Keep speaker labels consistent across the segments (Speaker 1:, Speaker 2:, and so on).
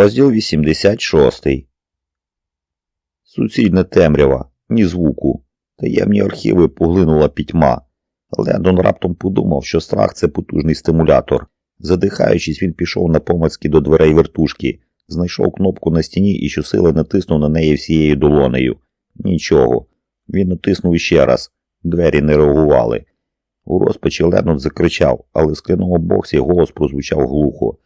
Speaker 1: Розділ 86. Суцільна темрява, ні звуку. Таємні архіви поглинула пітьма. Лендон раптом подумав, що страх це потужний стимулятор. Задихаючись, він пішов на помацьки до дверей вертушки, знайшов кнопку на стіні і щосили натиснув на неї всією долонею. Нічого. Він натиснув ще раз. Двері не реагували. У розпачі Лендон закричав, але в скляному боксі голос прозвучав глухо.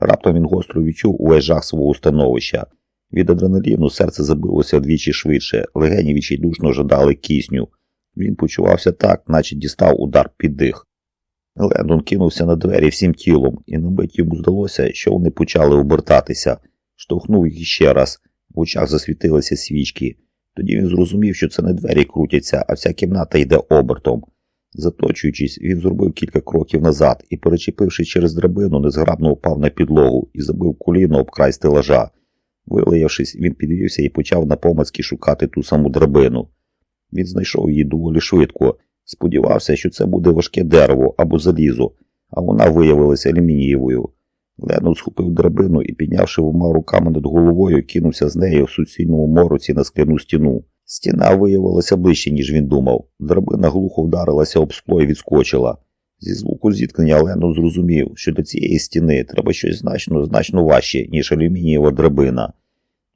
Speaker 1: Раптом він гостро відчув увесь жах свого становища. Від адреналіну серце забилося вдвічі швидше, легені відчайдушно жадали кисню. Він почувався так, наче дістав удар під дих. Лендон кинувся на двері всім тілом, і на мить йому здалося, що вони почали обертатися. Штовхнув їх ще раз, в очах засвітилися свічки. Тоді він зрозумів, що це не двері крутяться, а вся кімната йде обертом. Заточуючись, він зробив кілька кроків назад і, перечепивши через драбину, незграбно впав на підлогу і забив коліно об край стелажа. Вилаявшись, він підвівся і почав напомацьки шукати ту саму драбину. Він знайшов її доволі швидко, сподівався, що це буде важке дерево або залізо, а вона виявилася алюмінієвою. Леннон схопив драбину і, піднявши двома руками над головою, кинувся з нею в суцільному мороці на скляну стіну. Стіна виявилася ближче, ніж він думав. Драбина глухо вдарилася об скло і відскочила. Зі звуку зіткнення Леннон зрозумів, що до цієї стіни треба щось значно значно важче, ніж алюмінієва драбина.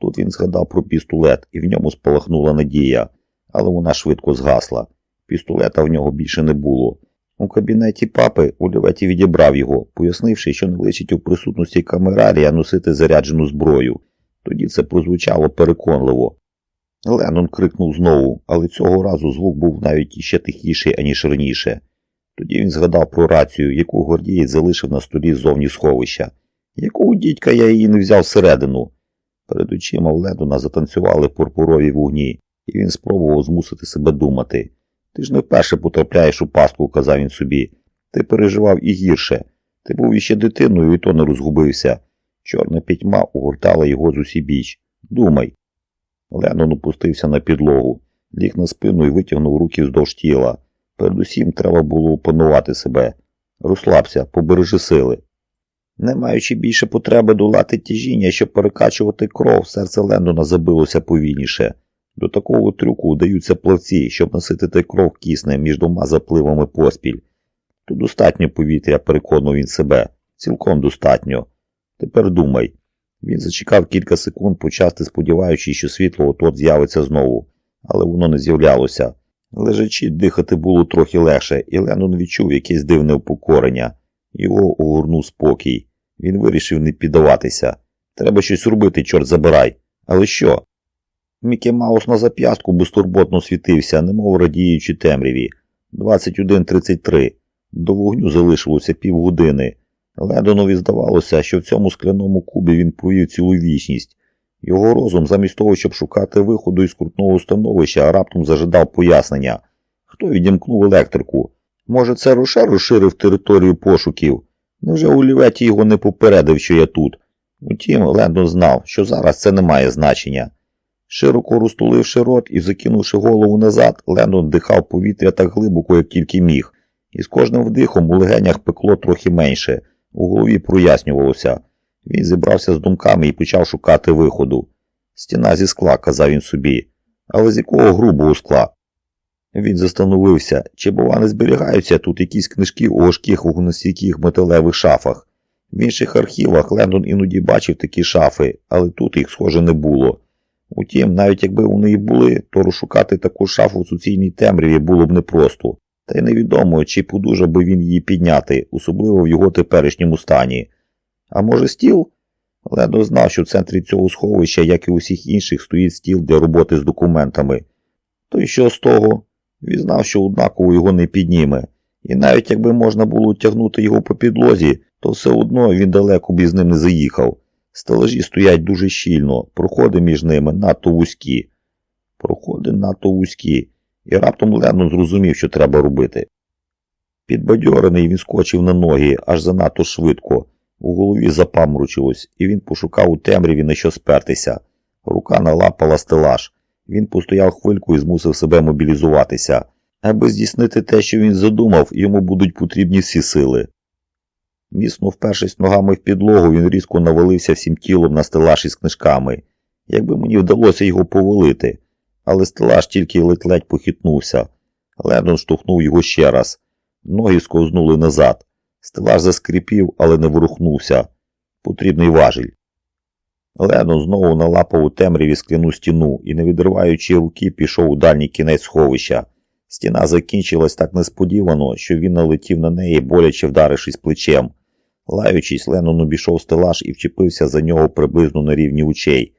Speaker 1: Тут він згадав про пістолет, і в ньому спалахнула надія, але вона швидко згасла. Пістолета в нього більше не було. У кабінеті папи Оліветі відібрав його, пояснивши, що не личить у присутності камерарія носити заряджену зброю. Тоді це прозвучало переконливо. Леннон крикнув знову, але цього разу звук був навіть іще тихіший, аніж раніше. Тоді він згадав про рацію, яку гордієць залишив на столі ззовні сховища. Якого дідька я її не взяв всередину? Перед очима в Лендона затанцювали пурпурові вогні, і він спробував змусити себе думати. Ти ж не вперше потрапляєш у пастку, казав він собі. Ти переживав і гірше. Ти був іще дитиною і то не розгубився. Чорна пітьма угортала його з усібіч. Думай. Леннон опустився на підлогу, ліг на спину і витягнув руки вздовж тіла. Передусім треба було опанувати себе. Розслабся, побережи сили. Не маючи більше потреби долати тяжіння, щоб перекачувати кров, серце Лендона забилося повільніше. До такого трюку вдаються плавці, щоб наситити кров киснем між двома запливами поспіль. Тут достатньо повітря, переконував він себе, цілком достатньо. Тепер думай. Він зачекав кілька секунд, почасти сподіваючись, що світло от з'явиться знову, але воно не з'являлося. Лежачи, дихати було трохи легше, і Леннон відчув якесь дивне упокорення. Його огорнув спокій. Він вирішив не піддаватися. Треба щось робити, чорт забирай. Але що? Мікі Маус на зап'ястку безтурботно світився, немов радіючи темряві. 21.33. До вогню залишилося півгодини. Ледонові здавалося, що в цьому скляному кубі він провів цілу вічність. Його розум, замість того, щоб шукати виходу із крутного становища, раптом зажидав пояснення. Хто відімкнув електрику? Може, це Роше розширив територію пошуків? Невже Оліветі його не попередив, що я тут? Утім, Лендон знав, що зараз це не має значення. Широко розтуливши рот і закинувши голову назад, Лендон дихав повітря так глибоко, як тільки міг, і з кожним вдихом у легенях пекло трохи менше, у голові прояснювалося. Він зібрався з думками і почав шукати виходу. Стіна зі скла, казав він собі, але з якого грубого скла? Він застановився, чи, бува, не зберігаються тут якісь книжки у важких вогнестійких металевих шафах. В інших архівах Лендон іноді бачив такі шафи, але тут їх, схоже, не було. Утім, навіть якби вони і були, то розшукати таку шафу в суцільній темряві було б непросто. Та й невідомо, чи подужав би він її підняти, особливо в його теперішньому стані. А може, стіл? Ледо знав, що в центрі цього сховища, як і усіх інших, стоїть стіл для роботи з документами. То й що з того? Він знав, що однаково його не підніме, і навіть якби можна було тягнути його по підлозі, то все одно він далеко б із ним не заїхав. Стелажі стоять дуже щільно, проходи між ними надто вузькі. Проходи надто вузькі, і раптом Леннон зрозумів, що треба робити. Підбадьорений він скочив на ноги аж занадто швидко. У голові запамручилось, і він пошукав у темряві на що спертися. Рука налапала стелаж. Він постояв хвильку і змусив себе мобілізуватися. Аби здійснити те, що він задумав, йому будуть потрібні всі сили. Міцно впершись ногами в підлогу, він різко навалився всім тілом на стелаж із книжками. Якби мені вдалося його повалити, але стелаж тільки ледь-ледь похитнувся. Лендон штовхнув його ще раз. Ноги сковзнули назад. Стелаж заскріпів, але не ворухнувся. Потрібний важіль. Лендон знову налапав у темряві скляну стіну і, не відриваючи руки, пішов у дальній кінець сховища. Стіна закінчилась так несподівано, що він налетів на неї, боляче вдарившись плечем. Лаючись, Леннон обійшов стелаж і вчепився за нього приблизно на рівні очей.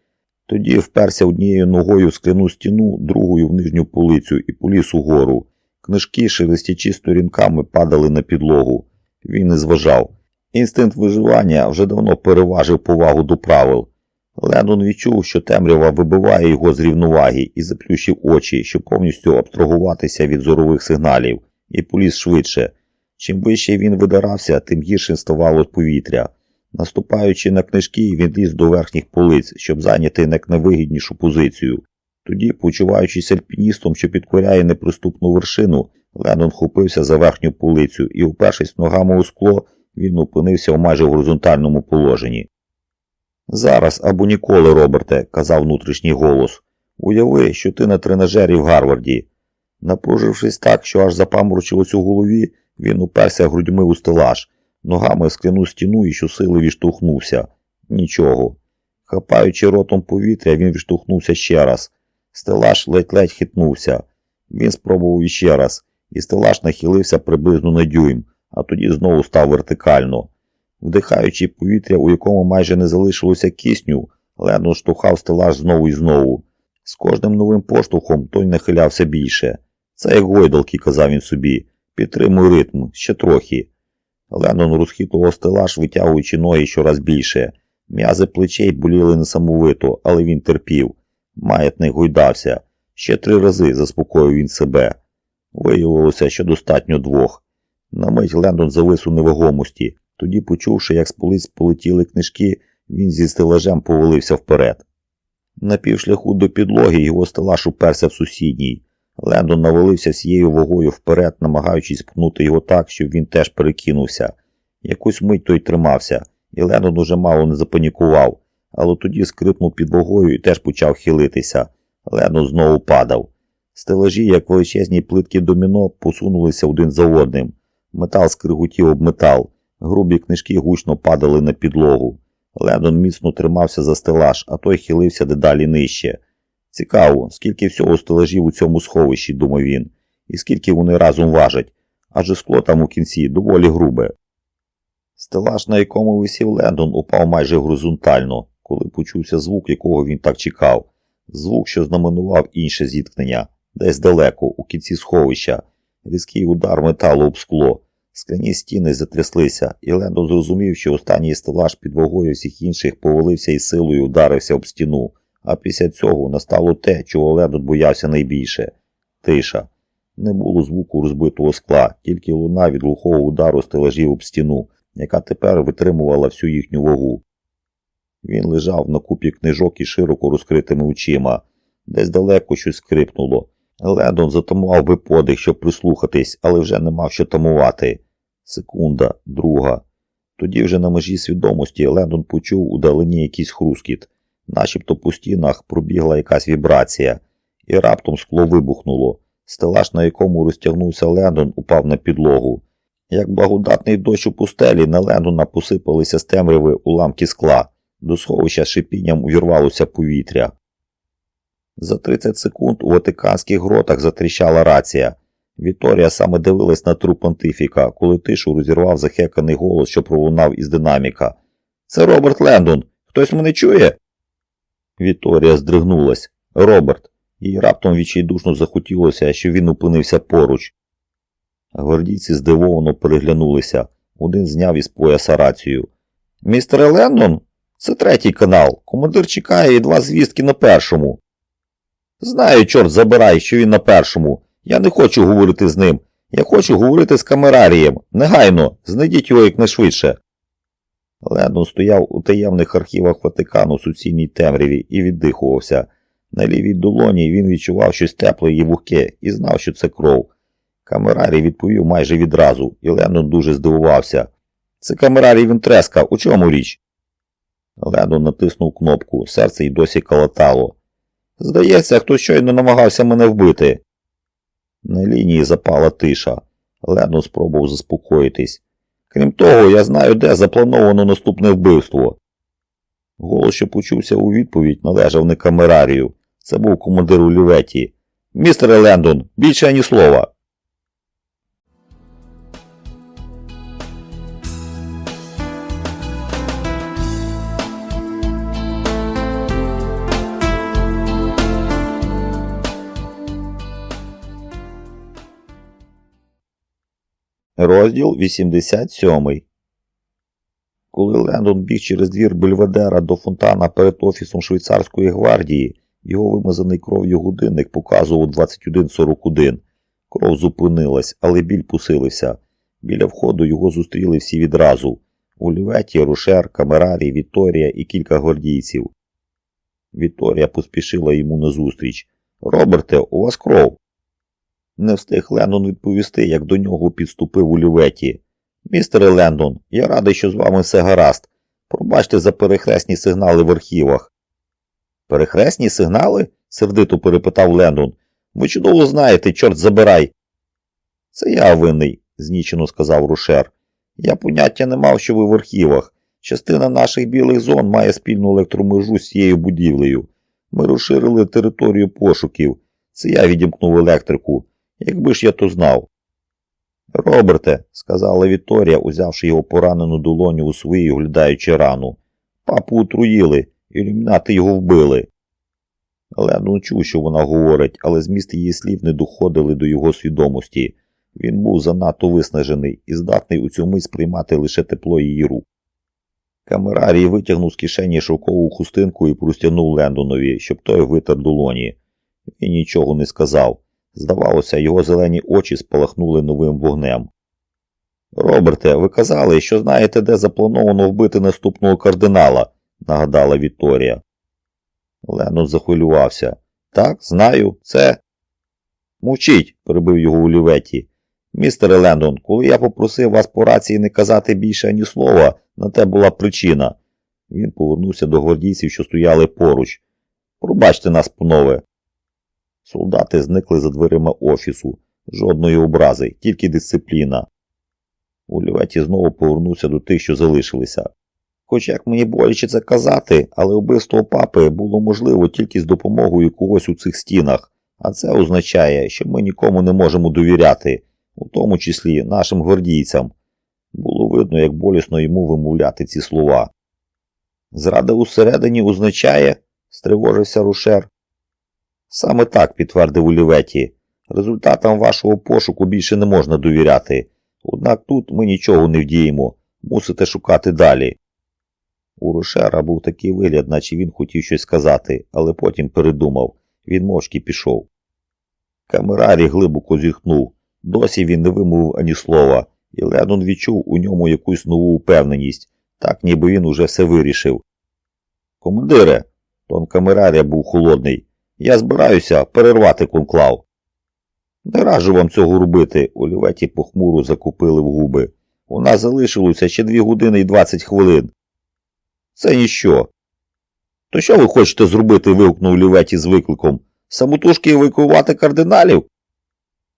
Speaker 1: Тоді вперся однією ногою в скляну стіну, другою в нижню полицю і поліз угору. Книжки, шелестячи сторінками, падали на підлогу. Він не зважав. Інстинкт виживання вже давно переважив повагу до правил. Леннон відчув, що темрява вибиває його з рівноваги і заплющив очі, щоб повністю абстрагуватися від зорових сигналів, і поліз швидше. Чим вище він видирався, тим гіршим ставало повітря. Наступаючи на книжки, він ліз до верхніх полиць, щоб зайняти найвигіднішу позицію. Тоді, почуваючись альпіністом, що підкоряє неприступну вершину, Леннон вхопився за верхню полицю і, упершись ногами у скло, він опинився у майже горизонтальному положенні. Зараз або ніколи, Роберте, казав внутрішній голос. Уяви, що ти на тренажері в Гарварді. Напружившись так, що аж запаморочилось у голові, він уперся грудьми у стелаж, ногами в скляну стіну і щосили відштовхнувся. Нічого. Хапаючи ротом повітря, він відштовхнувся ще раз. Стелаж ледь-ледь хитнувся. Він спробував іще раз, і стелаж нахилився приблизно на дюйм, а тоді знову став вертикально. Вдихаючи повітря, у якому майже не залишилося кисню, Леннон штовхав стелаж знову і знову. З кожним новим поштовхом той нахилявся більше. Це як гойдалки, казав він собі. Підтримуй ритм, ще трохи. Леннон розхитував стелаж, витягуючи ноги щораз більше. М'язи плечей боліли несамовито, але він терпів. Маятник гойдався. Ще три рази заспокоїв він себе. Виявилося, що достатньо двох. На мить Лендон завис у невагомості. Тоді, почувши, як з полиць полетіли книжки, він зі стелажем повалився вперед. На півшляху до підлоги його стелаж уперся в сусідній. Лендон навалився всією вагою вперед, намагаючись пхнути його так, щоб він теж перекинувся. Якусь мить той тримався, і Лендон уже мало не запанікував, але тоді скрипнув під вагою і теж почав хилитися. Лендон знову падав. Стелажі, як величезні плитки доміно, посунулися один за одним. Метал скриготів об метал. Грубі книжки гучно падали на підлогу. Лендон міцно тримався за стелаж, а той хилився дедалі нижче. Цікаво, скільки всього стелажів у цьому сховищі, думав він, і скільки вони разом важать, адже скло там у кінці доволі грубе. Стелаж, на якому висів Лендон, упав майже горизонтально, коли почувся звук, якого він так чекав. Звук, що знаменував інше зіткнення, десь далеко, у кінці сховища, різкий удар металу об скло. Скляні стіни затряслися, і Лендон зрозумів, що останній стелаж під вагою всіх інших повалився і силою ударився об стіну. А після цього настало те, чого Лендон боявся найбільше тиша. Не було звуку розбитого скла, тільки луна від глухого удару стелажів об стіну, яка тепер витримувала всю їхню вагу. Він лежав на купі книжок із широко розкритими очима. Десь далеко щось скрипнуло. Лендон затамував би подих, щоб прислухатись, але вже не мав що тамувати. Секунда, друга. Тоді вже на межі свідомості Лендон почув у далині якийсь хрускіт, начебто по стінах пробігла якась вібрація, і раптом скло вибухнуло. Стелаж, на якому розтягнувся Лендон, упав на підлогу. Як благодатний дощ у пустелі, на Лендона посипалися з темряви уламки скла, до сховища шипінням увірвалося повітря. За 30 секунд у Ватиканських гротах затріщала рація. Віторія саме дивилась на труп понтифіка, коли тишу розірвав захеканий голос, що пролунав із динаміка. Це Роберт Лендон. Хтось мене чує? Віторія здригнулась. Роберт. Їй раптом відчайдушно захотілося, що він опинився поруч. Гвардійці здивовано переглянулися. Один зняв із пояса рацію. Містер Лендон? Це третій канал. Командир чекає від вас звістки на першому. Знаю, чорт забирай, що він на першому. Я не хочу говорити з ним. Я хочу говорити з камерарієм. Негайно, знайдіть його якнайшвидше. Лендон стояв у таємних архівах Ватикану в суцільній темряві і віддихувався. На лівій долоні він відчував щось тепле і вухке і знав, що це кров. Камерарій відповів майже відразу, і Лендон дуже здивувався. Це камерарій Вінтреска, у чому річ? Лендон натиснув кнопку, серце й досі калатало. Здається, хтось щойно намагався мене вбити. На лінії запала тиша. Лендон спробував заспокоїтись. Крім того, я знаю, де заплановано наступне вбивство. Голос, що почувся у відповідь, належав не камерарію. Це був командир у люветі. Містере Лендон, більше ані слова. Розділ 87 Коли Лендон біг через двір Бельведера до фонтана перед офісом швейцарської гвардії, його вимазаний кров'ю годинник показував 21.41. Кров зупинилась, але біль посилився. Біля входу його зустріли всі відразу. У Ліветі, Рушер, Камерарі, Віторія і кілька гвардійців. Віторія поспішила йому назустріч. Роберте, у вас кров. Не встиг Лендон відповісти, як до нього підступив у люветі. Містере Лендон, я радий, що з вами все гаразд. Пробачте за перехресні сигнали в архівах. Перехресні сигнали? сердито перепитав Лендон. Ви чудово знаєте, чорт забирай. Це я винний, знічено сказав Рушер. Я поняття не мав, що ви в архівах. Частина наших білих зон має спільну електромежу з цією будівлею. Ми розширили територію пошуків. Це я відімкнув електрику. Якби ж я то знав. Роберте, сказала Віторія, узявши його поранену долоню у свої, оглядаючи рану. Папу отруїли, ілюмінати його вбили. Лендон чув, що вона говорить, але зміст її слів не доходили до його свідомості. Він був занадто виснажений і здатний у цю мить сприймати лише тепло її рук. Камерарій витягнув з кишені шовкову хустинку і простягнув Лендонові, щоб той витер долоні. Він нічого не сказав. Здавалося, його зелені очі спалахнули новим вогнем. Роберте, ви казали, що знаєте, де заплановано вбити наступного кардинала, нагадала Вікторія. Леннон захвилювався. Так, знаю, це. Мовчіть, перебив його у ліветі. Містере Лендон, коли я попросив вас по рації не казати більше ані слова, на те була причина. Він повернувся до гвардійців, що стояли поруч. Пробачте нас, панове. Солдати зникли за дверима офісу. Жодної образи, тільки дисципліна. У ліветі знову повернувся до тих, що залишилися. Хоч як мені боляче це казати, але вбивство папи було можливо тільки з допомогою когось у цих стінах, а це означає, що ми нікому не можемо довіряти, у тому числі нашим гвардійцям. Було видно, як болісно йому вимовляти ці слова. Зрада усередині означає, стривожився Рушер. Саме так, підтвердив Уліветі. Результатам вашого пошуку більше не можна довіряти. Однак тут ми нічого не вдіємо, мусите шукати далі. У Рушера був такий вигляд, наче він хотів щось сказати, але потім передумав. Він мовчки пішов. Камерарі глибоко зітхнув. Досі він не вимовив ані слова, і Леннон відчув у ньому якусь нову впевненість, так ніби він уже все вирішив. Командире, тон камерарія був холодний. Я збираюся перервати конклав. Не раджу вам цього робити, Оліветі похмуро закупили в губи. У нас залишилося ще дві години і двадцять хвилин. Це ніщо. То що ви хочете зробити? вигукнув Ліветі з викликом. Самотужки евакуювати кардиналів?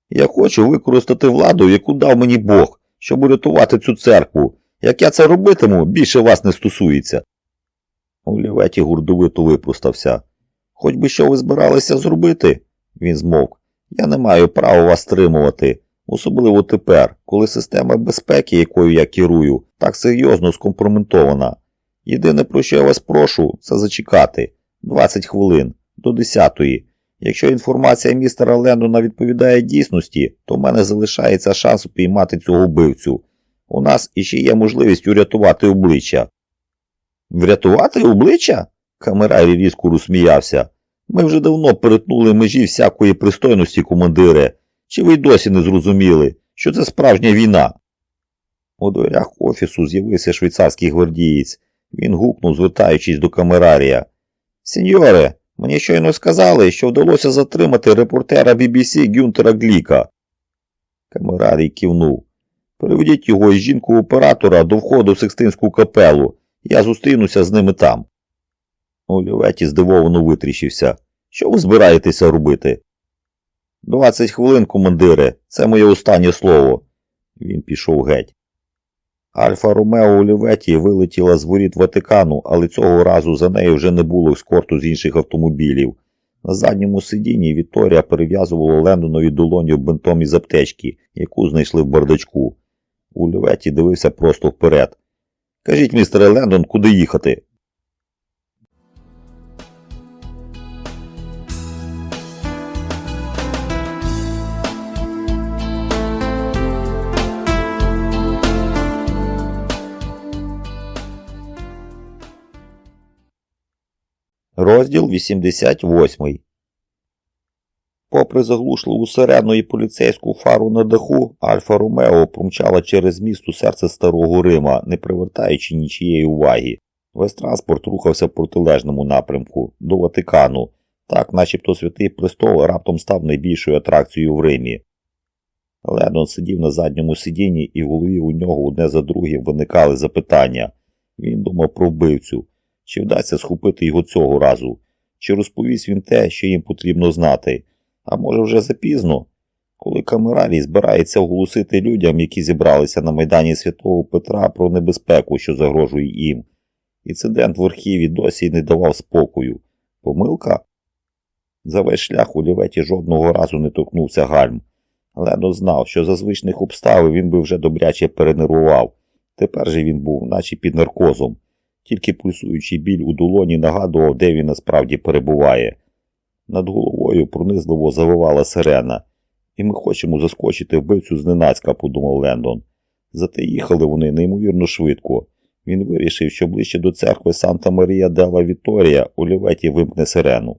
Speaker 1: Я хочу використати владу, яку дав мені Бог, щоб урятувати цю церкву. Як я це робитиму, більше вас не стосується. Оліветі гурдовито випростався. Хоч би що ви збиралися зробити? Він змовк. Я не маю права вас стримувати, особливо тепер, коли система безпеки, якою я керую, так серйозно скомпрометована. Єдине, про що я вас прошу, це зачекати 20 хвилин до 10-ї. Якщо інформація містера Лендона відповідає дійсності, то в мене залишається шанс упіймати цього вбивцю. У нас іще є можливість урятувати обличчя. Врятувати обличчя? Камерарі різко розсміявся. Ми вже давно перетнули межі всякої пристойності, командире. Чи ви й досі не зрозуміли, що це справжня війна? У дверях офісу з'явився швейцарський гвардієць. Він гукнув, звертаючись до камерарія. Сеньоре, мені щойно сказали, що вдалося затримати репортера BBC Гюнтера Гліка. Камерарій кивнув. Приведіть його і жінку оператора до входу в Секстинську капелу. Я зустрінуся з ними там. Оліветі здивовано витріщився. Що ви збираєтеся робити? Двадцять хвилин, командире, це моє останнє слово. Він пішов геть. Альфа Ромео Оліветі вилетіла з воріт Ватикану, але цього разу за нею вже не було ескорту з інших автомобілів. На задньому сидінні Вікторія перев'язувала Лендонові долоню бинтом із аптечки, яку знайшли в бардачку. Оліветі дивився просто вперед. Кажіть, містере Лендон, куди їхати? Розділ 88 Попри заглушливу сирену і поліцейську фару на даху, Альфа Ромео промчала через міст у серце старого Рима, не привертаючи нічієї уваги. Весь транспорт рухався в протилежному напрямку до Ватикану, так начебто святий престол раптом став найбільшою атракцією в Римі. Леннон сидів на задньому сидінні, і в голові у нього одне за другим виникали запитання. Він думав про вбивцю. Чи вдасться схопити його цього разу? Чи розповість він те, що їм потрібно знати? А може вже запізно? Коли камерарій збирається оголосити людям, які зібралися на Майдані Святого Петра про небезпеку, що загрожує їм. Інцидент в архіві досі не давав спокою. Помилка? За весь шлях у ліветі жодного разу не торкнувся гальм. Лено знав, що за звичних обставин він би вже добряче перенервував. Тепер же він був, наче під наркозом. Тільки пульсуючий біль у долоні нагадував, де він насправді перебуває. Над головою пронизливо завивала сирена. І ми хочемо заскочити вбивцю зненацька, подумав Лендон. Зате їхали вони неймовірно швидко. Він вирішив, що ближче до церкви Санта Марія Дела Віторія у ліветі вимкне сирену.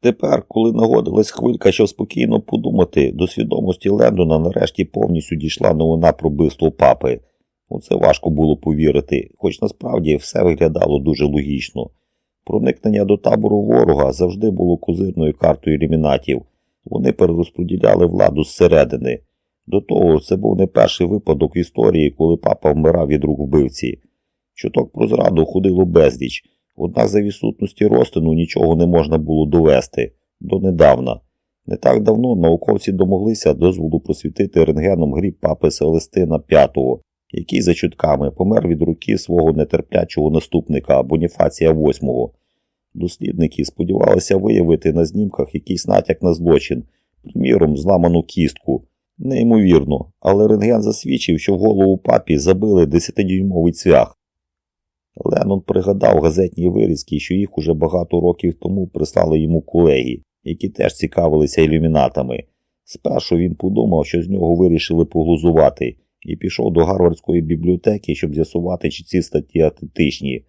Speaker 1: Тепер, коли нагодилась хвилька, щоб спокійно подумати, до свідомості Лендона нарешті повністю дійшла новина про вбивство папи. У це важко було повірити, хоч насправді все виглядало дуже логічно. Проникнення до табору ворога завжди було козирною картою ілюмінатів. Вони перерозподіляли владу зсередини. До того це був не перший випадок в історії, коли папа вмирав від рук вбивці. Чуток про зраду ходило безліч, однак за відсутності розтину нічого не можна було довести донедавна. Не так давно науковці домоглися дозволу просвітити рентгеном гріб папи Селестина V, який за чутками помер від руки свого нетерплячого наступника Боніфація VIII. Дослідники сподівалися виявити на знімках якийсь натяк на злочин, приміром, зламану кістку. Неймовірно, але рентген засвідчив, що в голову папі забили 10-дюймовий цвях. Леннон пригадав газетні вирізки, що їх уже багато років тому прислали йому колеги, які теж цікавилися ілюмінатами. Спершу він подумав, що з нього вирішили поглузувати, і пішов до Гарвардської бібліотеки, щоб з'ясувати, чи ці статті автентичні.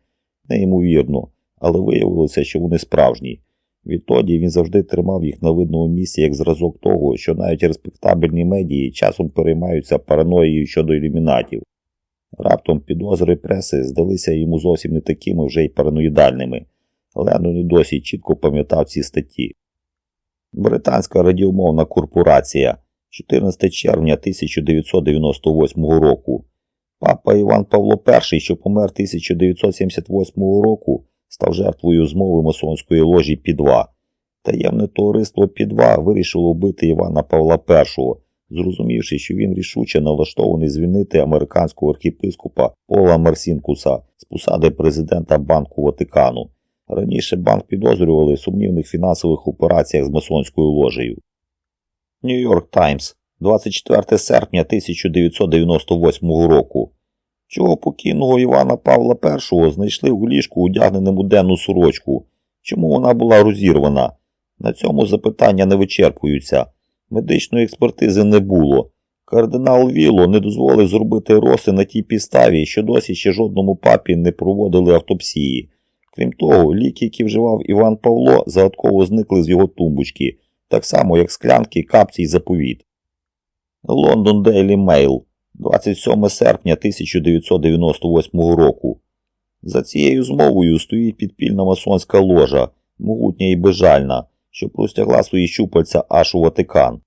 Speaker 1: Неймовірно, але виявилося, що вони справжні. Відтоді він завжди тримав їх на видному місці як зразок того, що навіть респектабельні медії часом переймаються параноєю щодо ілюмінатів. Раптом підозри преси здалися йому зовсім не такими вже й параноїдальними. Лену не досі чітко пам'ятав ці статті. Британська радіомовна корпорація 14 червня 1998 року. Папа Іван Павло І, що помер 1978 року, став жертвою змови масонської ложі Пі-2. Таємне товариство Пі-2 вирішило вбити Івана Павла І, зрозумівши, що він рішуче налаштований звільнити американського архіпископа Пола Марсінкуса з посади президента Банку Ватикану. Раніше банк підозрювали в сумнівних фінансових операціях з масонською ложею. Нью-Йорк Таймс, 24 серпня 1998 року. Чого покійного Івана Павла І знайшли у ліжку одягненим у денну сорочку? Чому вона була розірвана? На цьому запитання не вичерпуються. Медичної експертизи не було. Кардинал Віло не дозволив зробити роси на тій підставі, що досі ще жодному папі не проводили автопсії. Крім того, ліки, які вживав Іван Павло, загадково зникли з його тумбочки, так само як склянки, капці й заповіт. Лондон Дейлі Мейл, 27 серпня 1998 року. За цією змовою стоїть підпільна масонська ложа, могутня і безжальна, що простягла свої щупальця аж у Ватикан.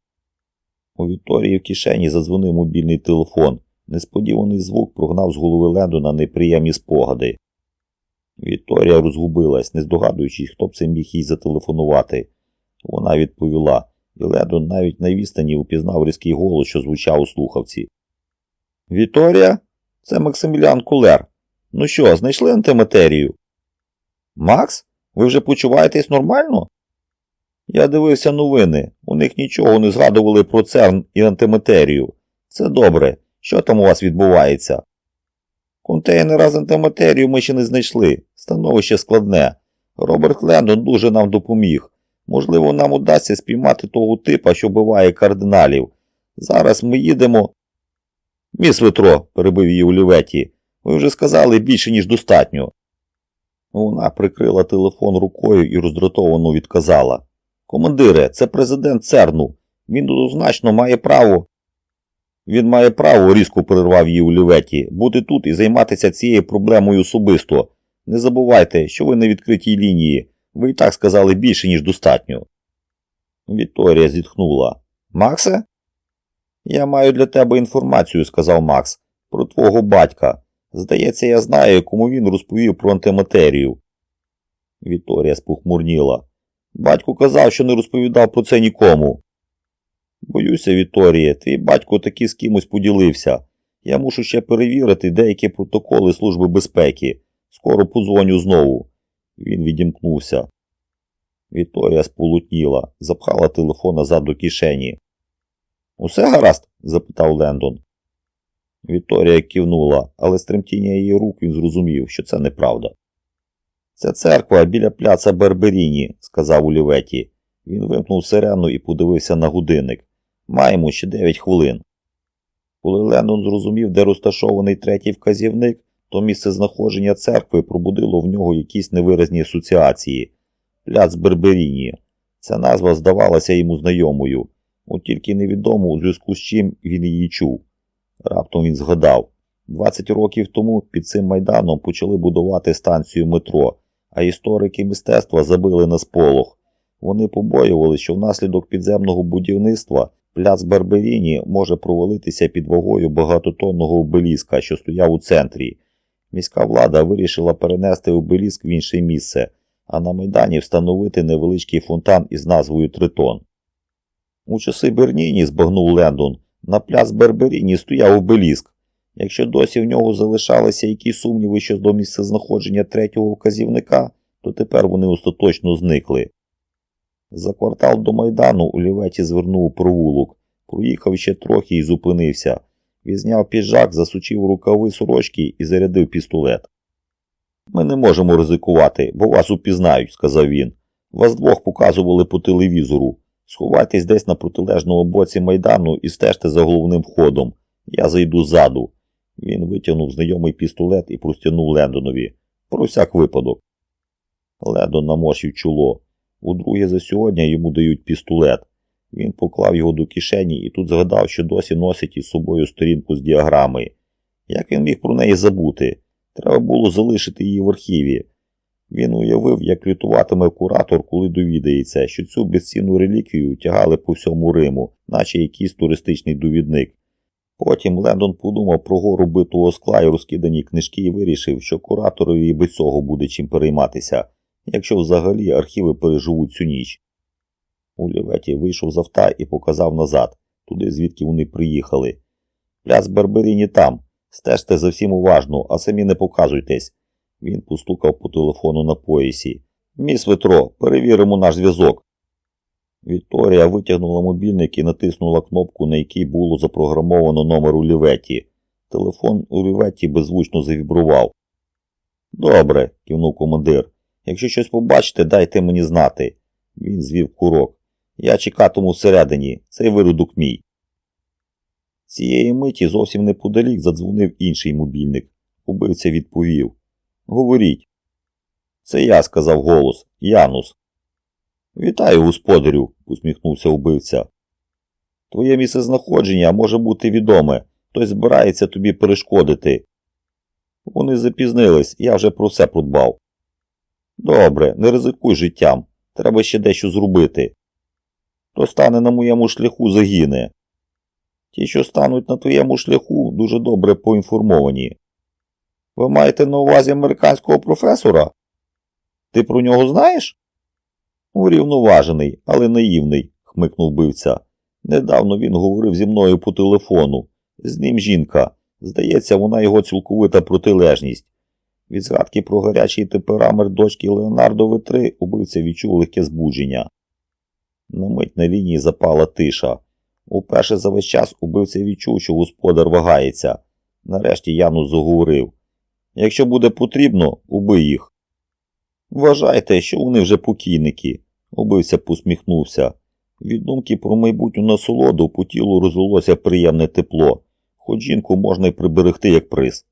Speaker 1: У Вікторії в кишені задзвонив мобільний телефон. Несподіваний звук прогнав з голови Лендона неприємні спогади. Вікторія розгубилась, не здогадуючись, хто б це міг їй зателефонувати. Вона відповіла, і Лендон навіть на відстані упізнав різкий голос, що звучав у слухавці. Вікторія? Це Максимілян Кулер. Ну що, знайшли антиматерію? Макс? Ви вже почуваєтесь нормально? Я дивився новини. У них нічого не згадували про церн і антиматерію. Це добре. Що там у вас відбувається? Контейнера з антиматерією ми ще не знайшли. Становище складне. Роберт Лендон дуже нам допоміг. Можливо, нам удасться спіймати того типа, що биває кардиналів. Зараз ми їдемо. Міс Ветро, перебив її Оліветі, ви вже сказали більше, ніж достатньо. Вона прикрила телефон рукою і роздратовано відказала. Командире, це президент Церну. Він однозначно має право. Він має право, різко перервав її Оліветі, бути тут і займатися цією проблемою особисто. Не забувайте, що ви на відкритій лінії. Ви і так сказали більше, ніж достатньо. Вікторія зітхнула. Максе? Я маю для тебе інформацію, сказав Макс, про твого батька. Здається, я знаю, кому він розповів про антиматерію. Вікторія спохмурніла. Батько казав, що не розповідав про це нікому. Боюся, Вікторія, твій батько таки з кимось поділився. Я мушу ще перевірити деякі протоколи Служби безпеки. Скоро подзвоню знову. Він відімкнувся. Вікторія сполутніла, запхала телефон назад до кишені. Усе гаразд? запитав Лендон. Вікторія кивнула, але з тремтіння її рук він зрозумів, що це неправда. Це церква біля пляца Берберіні, сказав Оліветі. Він вимкнув сирену і подивився на годинник. Маємо ще 9 хвилин. Коли Лендон зрозумів, де розташований третій вказівник, то місце знаходження церкви пробудило в нього якісь невиразні асоціації. Пляц Берберіні. Ця назва здавалася йому знайомою, от тільки невідомо у зв'язку з чим він її чув. Раптом він згадав. 20 років тому під цим майданом почали будувати станцію метро, а історики мистецтва забили на сполох. Вони побоювалися, що внаслідок підземного будівництва пляц Барберіні може провалитися під вагою багатотонного обеліска, що стояв у центрі. Міська влада вирішила перенести обеліск в інше місце, а на майдані встановити невеличкий фонтан із назвою Тритон. У часи Берніні, збагнув Лендон, на пляц Берберіні стояв обеліск. Якщо досі в нього залишалися якісь сумніви щодо місцезнаходження третього вказівника, то тепер вони остаточно зникли. За квартал до майдану у ліветі звернув провулок, проїхав ще трохи і зупинився. Візняв піджак, засучив рукави сорочки і зарядив пістолет. Ми не можемо ризикувати, бо вас упізнають, сказав він. Вас двох показували по телевізору. Сховайтесь десь на протилежному боці майдану і стежте за головним входом. Я зайду ззаду. Він витягнув знайомий пістолет і простягнув Лендонові. Про всяк випадок. Лендон наморщив чоло. Удруге за сьогодні йому дають пістолет. Він поклав його до кишені і тут згадав, що досі носить із собою сторінку з діаграми. Як він міг про неї забути? Треба було залишити її в архіві. Він уявив, як лютуватиме куратор, коли довідається, що цю безцінну реліквію тягали по всьому Риму, наче якийсь туристичний довідник. Потім Лендон подумав про гору битого скла і розкидані книжки і вирішив, що кураторові і без цього буде чим перейматися, якщо взагалі архіви переживуть цю ніч. У ліветі вийшов з авто і показав назад, туди звідки вони приїхали. Пляц Барберіні там. Стежте за всім уважно, а самі не показуйтесь. Він постукав по телефону на поясі. Міс Ветро, перевіримо наш зв'язок. Вікторія витягнула мобільник і натиснула кнопку, на якій було запрограмовано номер у ліветі. Телефон у ліветі беззвучно завібрував. Добре, кивнув командир. Якщо щось побачите, дайте мені знати. Він звів курок. Я чекатиму всередині, цей виродок мій. Цієї миті зовсім неподалік задзвонив інший мобільник. Убивця відповів. Говоріть. Це я, сказав голос, Янус. Вітаю, господарю, усміхнувся убивця. Твоє місцезнаходження може бути відоме. Хтось збирається тобі перешкодити. Вони запізнились, я вже про все продбав. Добре, не ризикуй життям. Треба ще дещо зробити. Хто стане на моєму шляху, загине. Ті, що стануть на твоєму шляху, дуже добре поінформовані. Ви маєте на увазі американського професора? Ти про нього знаєш? Урівноважений, але наївний, хмикнув бивця. Недавно він говорив зі мною по телефону. З ним жінка. Здається, вона його цілковита протилежність. Від згадки про гарячий темперамент дочки Леонардо В3 убивця відчув легке збудження. На мить на лінії запала тиша. Уперше за весь час убивця відчув, що господар вагається. Нарешті Янус заговорив. Якщо буде потрібно, убий їх. Вважайте, що вони вже покійники, убивця посміхнувся. Від думки про майбутню насолоду по тілу розлилося приємне тепло, хоч жінку можна й приберегти як приз.